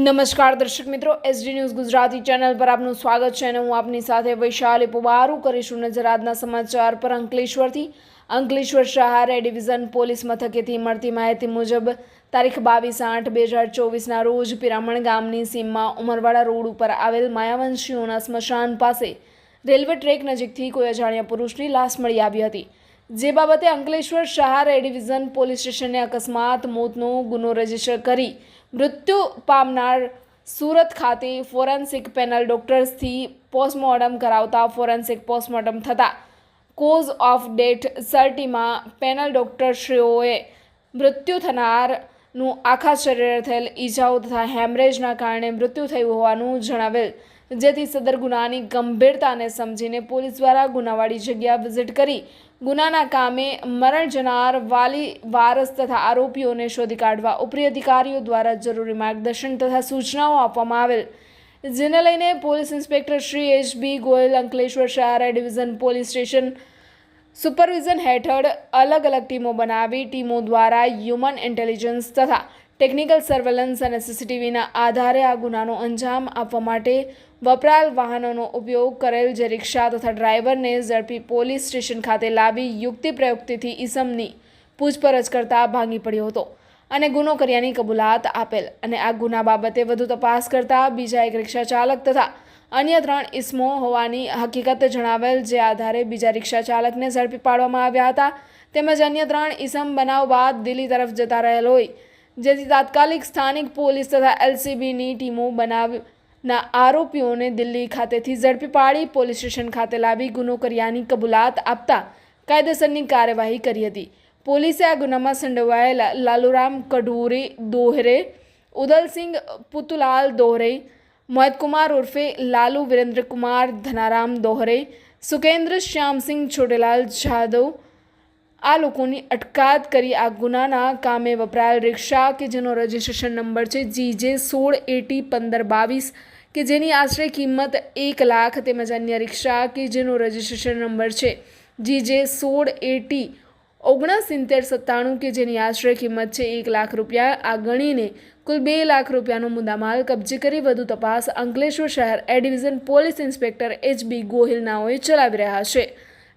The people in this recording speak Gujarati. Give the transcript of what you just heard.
નમસ્કાર દર્શક મિત્રો એસડી ન્યૂઝ ગુજરાતી ચેનલ પર આપનું સ્વાગત છે અને હું આપની સાથે વૈશાલી પુબારું કરીશું નજર આજના સમાચાર પર અંકલેશ્વરથી. અંકલેશ્વર શહેર ડિવિઝન પોલીસ મથકેથી મળતી માહિતી મુજબ તારીખ બાવીસ આઠ બે હજાર ચોવીસના રોજ પિરામણ ગામની સીમમાં ઉમરવાડા રોડ ઉપર આવેલ માયાવંશીઓના સ્મશાન પાસે રેલવે ટ્રેક નજીકથી કોઈ અજાણ્યા પુરુષની લાશ મળી આવી હતી. જે બાબતે અંકલેશ્વર શહેર ડિવિઝન પોલીસ સ્ટેશને અકસ્માત, મોતનો ગુનો રજિસ્ટર કરી મૃત્યુ પામનાર સુરત ખાતે ફોરેન્સિક પેનલ ડોક્ટર્સથી પોસ્ટમોર્ટમ કરાવતા ફોરેન્સિક પોસ્ટમોર્ટમ થતાં કોઝ ઓફ ડેથ સર્ટીમાં પેનલ ડોક્ટરશ્રીઓએ મૃત્યુ થનારનું આખા શરીરે થયેલ ઈજાઓ તથા હેમરેજના કારણે મૃત્યુ થયું હોવાનું જણાવેલ જેથી સદર ગુનાની ગંભીરતાને સમજીને પોલીસ દ્વારા ગુનાવાળી જગ્યા વિઝિટ કરી ગુનાના કામે મરણ જનાર વાલી, વારસ તથા આરોપીઓને શોધી કાઢવા ઉપરી અધિકારીઓ દ્વારા જરૂરી માર્ગદર્શન તથા સૂચનાઓ આપવામાં આવેલ. જેને લઈને police inspector Shri H B Goyal, Ankleshwar શહેર ડિવિઝન પોલીસ સ્ટેશન સુપરવિઝન હેઠળ અલગ અલગ ટીમો બનાવી ટીમો દ્વારા હ્યુમન ઇન્ટેલિજન્સ તથા ટેકનિકલ સર્વેલન્સ અને સીસીટીવીના આધારે આ ગુનાનો અંજામ આપવા માટે વપરાયેલ વાહનોનો ઉપયોગ કરેલ જે રિક્ષા તથા ડ્રાઈવરને ઝડપી પોલીસ સ્ટેશન ખાતે લાવી યુક્તિ પ્રયુક્તિથી ઈસમની પૂછપરછ કરતા ભાંગી પડ્યો હતો અને ગુનો કર્યાની કબૂલાત આપેલ. અને આ ગુના બાબતે વધુ તપાસ કરતા બીજા એક રિક્ષા ચાલક તથા અન્ય ત્રણ ઇસમો હોવાની હકીકત જણાવેલ, જે આધારે બીજા રિક્ષા ચાલકને ઝડપી પાડવામાં આવ્યા હતા. તેમજ અન્ય ત્રણ ઇસમ બનાવ બાદ દિલ્હી તરફ જતા રહેલ હોય જેથી તાત્કાલિક સ્થાનિક પોલીસ તથા એલસીબીની ટીમો બનાવના આરોપીઓને દિલ્હી ખાતેથી ઝડપી પાડી પોલીસ સ્ટેશન ખાતે લાવી ગુનો કર્યાની કબૂલાત આપતા કાયદેસરની કાર્યવાહી કરી હતી. પોલીસે આ ગુનામાં સંડોવાયેલા લાલુરામ કઢોરે દોહરે, ઉદલસિંહ પુતુલાલ દોહરે, મોહિતકુમાર ઉર્ફે લાલુ વિરેન્દ્રકુમાર ધનારામ દોહરે, સુકેન્દ્ર શ્યામસિંહ છોટેલાલ જાદવ આ લોકોની અટકાત કરી આ ગુનાના કામે વપરાયેલ રિક્ષા કે જેનો રજિસ્ટ્રેશન નંબર છે જી જે સોળ એટી પંદર બાવીસ કે જેની આશરે કિંમત એક લાખ તેમજ અન્ય રિક્ષા કે જેનો રજિસ્ટ્રેશન નંબર છે જી જે સોળ એટી ઓગણસિત્તેર સત્તાણું કે જેની આશરે કિંમત છે એક લાખ રૂપિયા આ ગણીને કુલ બે લાખ રૂપિયાનો મુદ્દામાલ કબજે કરી વધુ તપાસ અંકલેશ્વર શહેર A division police inspector H B Gohil નાઓએ ચલાવી રહ્યા છે.